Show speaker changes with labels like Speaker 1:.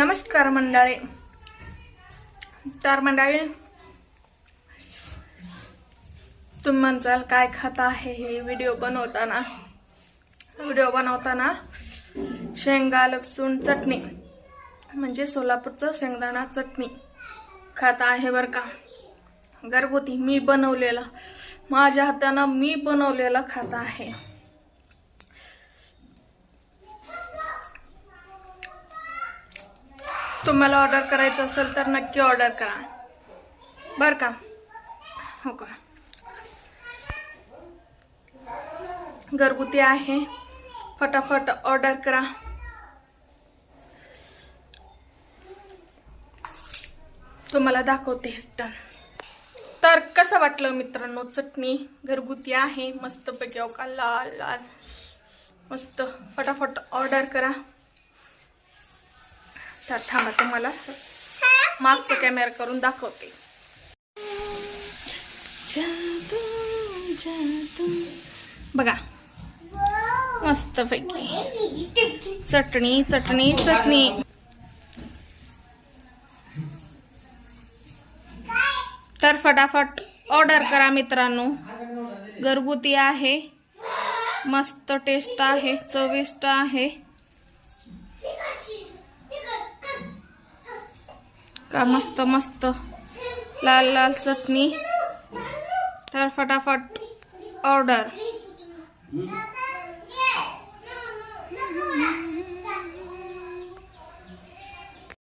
Speaker 1: नमस्कार मंडळे. तर मंडळी तुम्ही म्हणचाल काय खाता आहे हे व्हिडिओ बनवताना? व्हिडिओ बनवताना शेंगा लसूण चटणी म्हणजे सोलापूरचं शेंगदाणा चटणी खात आहे बरं का? घरगुती मी बनवलेलं माझ्या हातानं मी बनवलेलं खात आहे. तुम्हाला ऑर्डर करायचं असेल तर नक्की ऑर्डर करा. बरं का? हो का? घरगुती आहे. फटाफट ऑर्डर करा. तुम्हाला दाखवते हेक्टर तर कसं वाटलं मित्रांनो? चटणी घरगुती आहे. मस्तपैकी हो का? लाल लाल. मस्त. फटाफट ऑर्डर करा. तर थांबा तुम्हाला मागचं कॅमेरा करून दाखवते. बघा मस्त पैकी चटणी चटणी चटणी. तर फटाफट ऑर्डर करा मित्रांनो. घरगुती आहे. मस्त टेस्ट आहे चविष्ट आहे. का मस्त मस्त. लाल लाल चटणी. तर फटाफट ऑर्डर